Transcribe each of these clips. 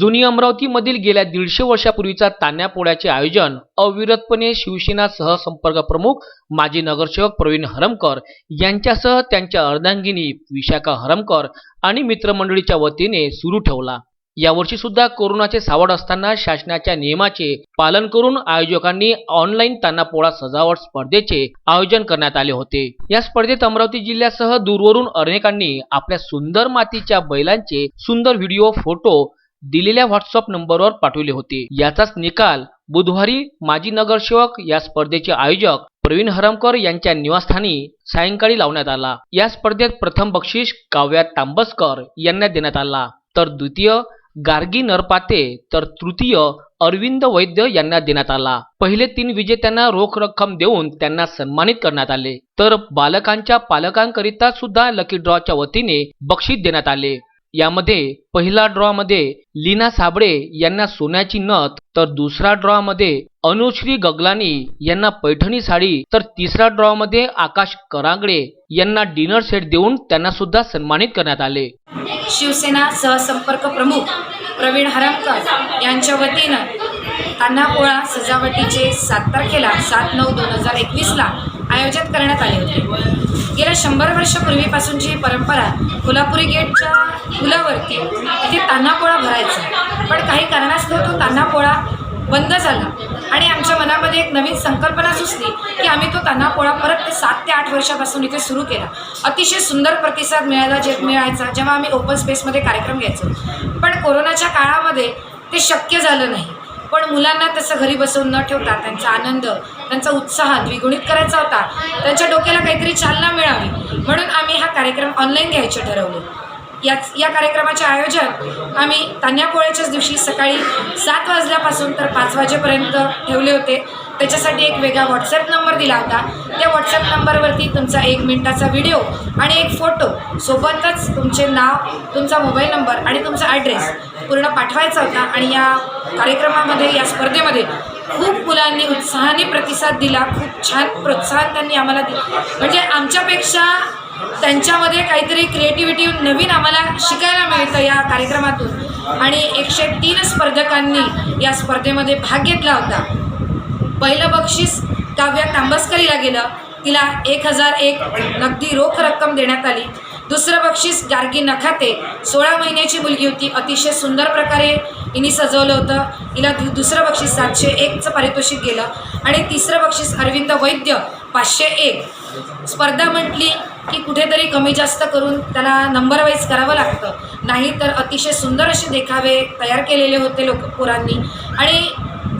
जुनी अमरावतीमधील गेल्या दीडशे वर्षापूर्वीचा तान्या पोळ्याचे आयोजन अविरतपणे शिवसेना सहसंपर्क प्रमुख माजी नगरसेवक प्रवीण हरमकर यांच्यासह त्यांच्या अर्धांगिनी विशाखा हरमकर आणि मित्रमंडळीच्या वतीने सुरू ठेवला. यावर्षी सुद्धा कोरोनाचे सावड असताना शासनाच्या नियमाचे पालन करून आयोजकांनी ऑनलाईन तान्हापोळा सजावट स्पर्धेचे आयोजन करण्यात आले होते. या स्पर्धेत अमरावती जिल्ह्यासह दूरवरून अनेकांनी आपल्या सुंदर मातीच्या बैलांचे सुंदर व्हिडिओ फोटो दिलेल्या व्हॉट्सअप नंबरवर पाठवले होते. याचाच निकाल बुधवारी माजी नगरसेवक या स्पर्धेचे आयोजक प्रवीण हरमकर यांच्या निवासस्थानी सायंकाळी लावण्यात आला. या स्पर्धेत प्रथम बक्षीस काव्या तांबसकर यांना देण्यात आला. तर द्वितीय गार्गी नरपाते तर तृतीय अरविंद वैद्य यांना देण्यात आला. पहिले तीन विजेत्यांना रोख रक्कम देऊन त्यांना सन्मानित करण्यात आले. तर बालकांच्या पालकांकरिता सुद्धा लकी ड्रॉच्या वतीने बक्षीस देण्यात आले. यामध्ये पहिला ड्रॉमध्ये लीना साबळे यांना सोन्याची नथ तर दुसरा ड्रॉमध्ये अनुश्री गगलानी यांना पैठणी साडी तर तिसरा ड्रॉमध्ये आकाश करांगडे यांना डिनर सेट देऊन त्यांना सुद्धा सन्मानित करण्यात आले. शिवसेना सहसंपर्क प्रमुख प्रवीण हरामकर यांच्या वतीनं तान्हापोळा सजावटीचे सात तारखेला सात नऊ दोन हजार एकवीसला आयोजित करण्यात आले होते. गेल्या शंभर वर्षापूर्वीपासूनची ही परंपरा कोल्हापुरी गेटच्या पुलावरती तिथे तान्हापोळा भरायचा पण काही कारणास्तव तो तान्हापोळा बंद झाला आणि आमच्या मनामध्ये एक नवीन संकल्पना सुचली की आम्ही तो तान्हापोळा परत ते सात ते आठ वर्षापासून इथे सुरू केला. अतिशय सुंदर प्रतिसाद मिळायला जे मिळायचा जेव्हा आम्ही ओपन स्पेसमध्ये कार्यक्रम घ्यायचो. पण कोरोनाच्या काळामध्ये ते शक्य झालं नाही. पण मुलांना तसं घरी बसवून न ठेवता त्यांचा आनंद त्यांचा उत्साह द्विगुणित करायचा होता. त्यांच्या डोक्याला काहीतरी चालना मिळावी. म्हणून आम्ही हा कार्यक्रम ऑनलाईन घ्यायचे ठरवले. याच या कार्यक्रमाचे आयोजन आम्ही तान्यापोळ्याच्याच दिवशी सकाळी सात वाजल्यापासून तर पाच वाजेपर्यंत ठेवले होते. त्याच्यासाठी एक वेगळा व्हॉट्सअप नंबर दिला होता. त्या व्हॉट्सअप नंबरवरती तुमचा एक मिनटाचा व्हिडिओ आणि एक फोटो सोबतच तुमचे नाव तुमचा मोबाईल नंबर आणि तुमचा ॲड्रेस पूर्ण पाठवायचा होता. आणि या कार्यक्रमामध्ये या स्पर्धेमध्ये खूप मुलांनी उत्साहाने प्रतिसाद दिला. खूप छान प्रोत्साहन त्यांनी आम्हाला दिलं. म्हणजे आमच्यापेक्षा त्यांच्यामध्ये काहीतरी क्रिएटिव्हिटी नवीन आम्हाला शिकायला मिळतं या कार्यक्रमातून. आणि एकशे तीन स्पर्धकांनी या स्पर्धेमध्ये भाग घेतला होता. पहिलं बक्षीस काव्या तांबसकरीला गेलं. तिला एक हजार एक नगदी रोख रक्कम देण्यात आली. दुसरं बक्षीस गार्गी नखाते. सोळा महिन्याची मुलगी होती. अतिशय सुंदर प्रकारे हिने सजवलं होतं. हिला दु दुसरं बक्षीस सातशे एकचं पारितोषिक गेलं. आणि तिसरं बक्षीस अरविंद वैद्य पाचशे एक. स्पर्धा म्हटली की कुठेतरी कमी जास्त करून त्याला नंबर वाईज करावं लागतं. नाही तर अतिशय सुंदर असे देखावे तयार केलेले होते लोक पोरांनी. आणि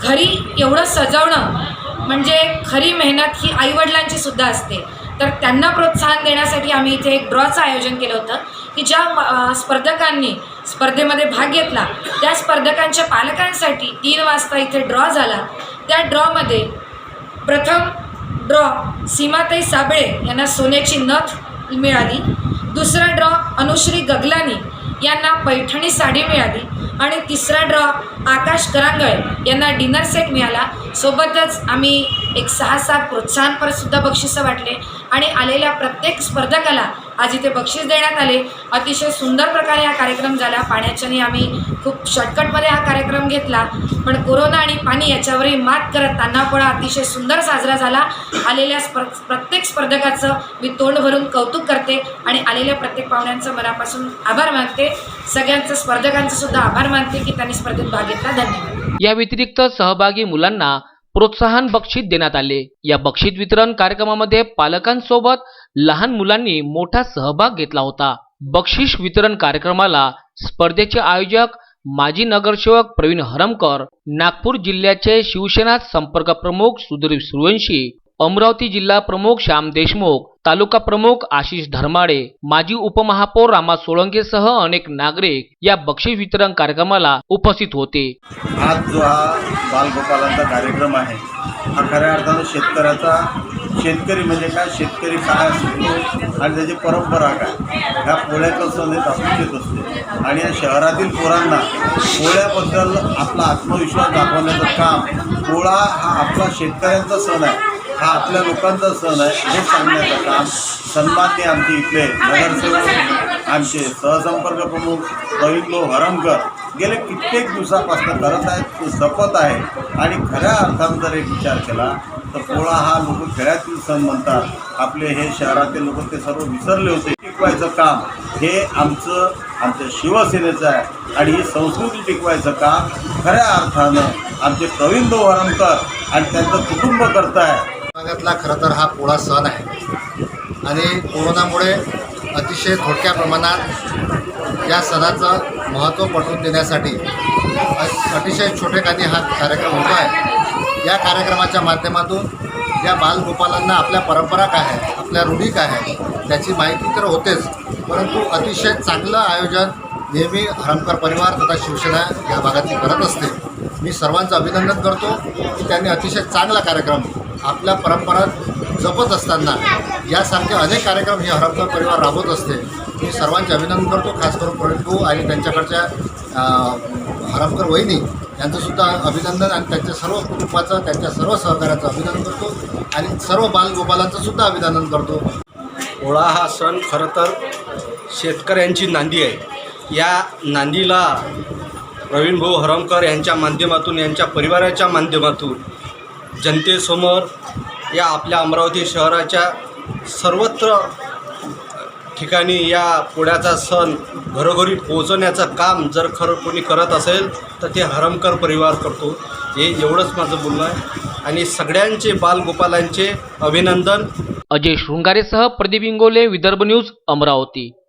घरी एवढं सजवणं म्हणजे खरी मेहनत ही आईवडिलांची सुद्धा असते. तर त्यांना प्रोत्साहन देण्यासाठी आम्ही इथे एक ड्रॉचं आयोजन केलं होतं की ज्या स्पर्धकांनी स्पर्धेमध्ये भाग घेतला त्या स्पर्धकांच्या पालकांसाठी तीन वाजता इथे ड्रॉ झाला. त्या ड्रॉमध्ये प्रथम ड्रॉ सीमाताई साबळे यांना सोन्याची नथ मिळाली. दुसरा ड्रॉ अनुश्री गगलानी यांना पैठणी साडी मिळाली आणि तिसरा ड्रॉ आकाश करांगळे यांना डिनर सेट मिळाला. सोबतच आम्ही एक सहा सात प्रोत्साहनपरसुद्धा बक्षिसं वाटले आणि आलेल्या प्रत्येक स्पर्धकाला आज इथे बक्षीस देण्यात आले. अतिशय सुंदर प्रकारे हा कार्यक्रम झाला. पाण्याच्याने आम्ही खूप शॉर्टकटमध्ये हा कार्यक्रम घेतला. पण कोरोना आणि पाणी याच्यावरही मात करत तान्हापोळा अतिशय सुंदर साजरा झाला. आलेल्या स्पर प्रत्येक स्पर्धकाचं मी तोंड भरून कौतुक करते आणि आलेल्या प्रत्येक पाहुण्यांचं मनापासून आभार मानते. सगळ्यांचं स्पर्धकांचं सुद्धा आभार मानते की त्यांनी स्पर्धेत भाग घेतला. धन्यवाद. या व्यतिरिक्त सहभागी मुलांना प्रोत्साहन बक्षीस देण्यात आले. या बक्षीस वितरण कार्यक्रमामध्ये पालकांसोबत लहान मुलांनी मोठा सहभाग घेतला होता. बक्षीस वितरण कार्यक्रमाला स्पर्धेचे आयोजक माजी नगरसेवक प्रवीण हरमकर नागपूर जिल्ह्याचे शिवसेना संपर्क प्रमुख सुधीर सुरवंशी अमरावती जिल्हा प्रमुख श्याम देशमुख तालुका प्रमुख आशिष धर्माडे माजी उपमहापौर रामा सोळंकेसह अनेक नागरिक या बक्षीस वितरण कार्यक्रमाला उपस्थित होते. आज जो हा बालगोपालांचा कार्यक्रम आहे हा खऱ्या अर्थानं शेतकऱ्याचा शेतकरी म्हणजे काय? शेतकरी काय असतो आणि त्याची परंपरा काय? ह्या पोळ्याचा सण असते. आणि या शहरातील पोरांना पोळ्याबद्दल आपला आत्मविश्वास दाखवण्याचं काम पोळा हा आपला शेतकऱ्यांचा सण आहे. हा आपल्या लोकांचा सण आहे. हे सांगण्याचं काम सन्मान्य आमचे इथले नगरसेवक आमचे सहसंपर्क प्रमुख प्रवीण हरणकर हरमकर गेले कित्येक दिवसापासून करत आहेत तो जपत आहे आणि खऱ्या अर्थानं जर एक विचार केला तर पोळा हा लोक खेड्यातील सण म्हणतात. आपले हे शहरातील लोक ते सर्व विसरले होते. टिकवायचं काम हे आमचं आमच्या शिवसेनेचं आहे. आणि ही संस्कृती टिकवायचं काम खऱ्या अर्थानं आमचे प्रवीण भाऊ हरमकर आणि त्यांचं कुटुंब करत आहे भागातला खरं तर हा पोळा सण आहे. आणि कोरोनामुळे अतिशय थोडक्या प्रमाणात या सणाचं महत्त्व पटवून देण्यासाठी अतिशय छोटेखानी हा कार्यक्रम होतो आहे. या कार्यक्रमाच्या माध्यमातून या बालगोपालांना आपल्या परंपरा काय आहे आपल्या रूढी काय आहे त्याची माहिती तर होतेच परंतु अतिशय चांगलं आयोजन नेहमी हरमकर परिवार तथा शिवसेना या भागातली करत असते. मी सर्वांचं अभिनंदन करतो की त्यांनी अतिशय चांगला कार्यक्रम आपल्या परंपरा जपत असताना यासारखे अनेक कार्यक्रम हे हरमकर परिवार राबवत असते. मी सर्वांचे अभिनंदन करतो खास करून प्रवीण आणि त्यांच्याकडच्या हरमकर वहिनी यांचंसुद्धा अभिनंदन आणि त्यांच्या सर्व कुटुंबाचं त्यांच्या सर्व सहकार्याचं अभिनंदन करतो आणि सर्व बालगोपालांचंसुद्धा अभिनंदन करतो. पोळा हा सण खरं तर शेतकऱ्यांची नांदी आहे. या नांदीला प्रवीण भाऊ हरमकर यांच्या माध्यमातून यांच्या परिवाराच्या माध्यमातून जनतेसमोर या आपल्या अमरावती शहराच्या सर्वत्र ठिकाणी या पोळ्याचा सण घरोघरी पोहोचवण्याचं काम जर खरं कोणी करत असेल तर ते हरमकर परिवार करतो. हे एवढंच माझं बोलणं आहे. आणि सगळ्यांचे बालगोपालांचे अभिनंदन. अजय शृंगारेसह प्रदीप इंगोले विदर्भ न्यूज अमरावती.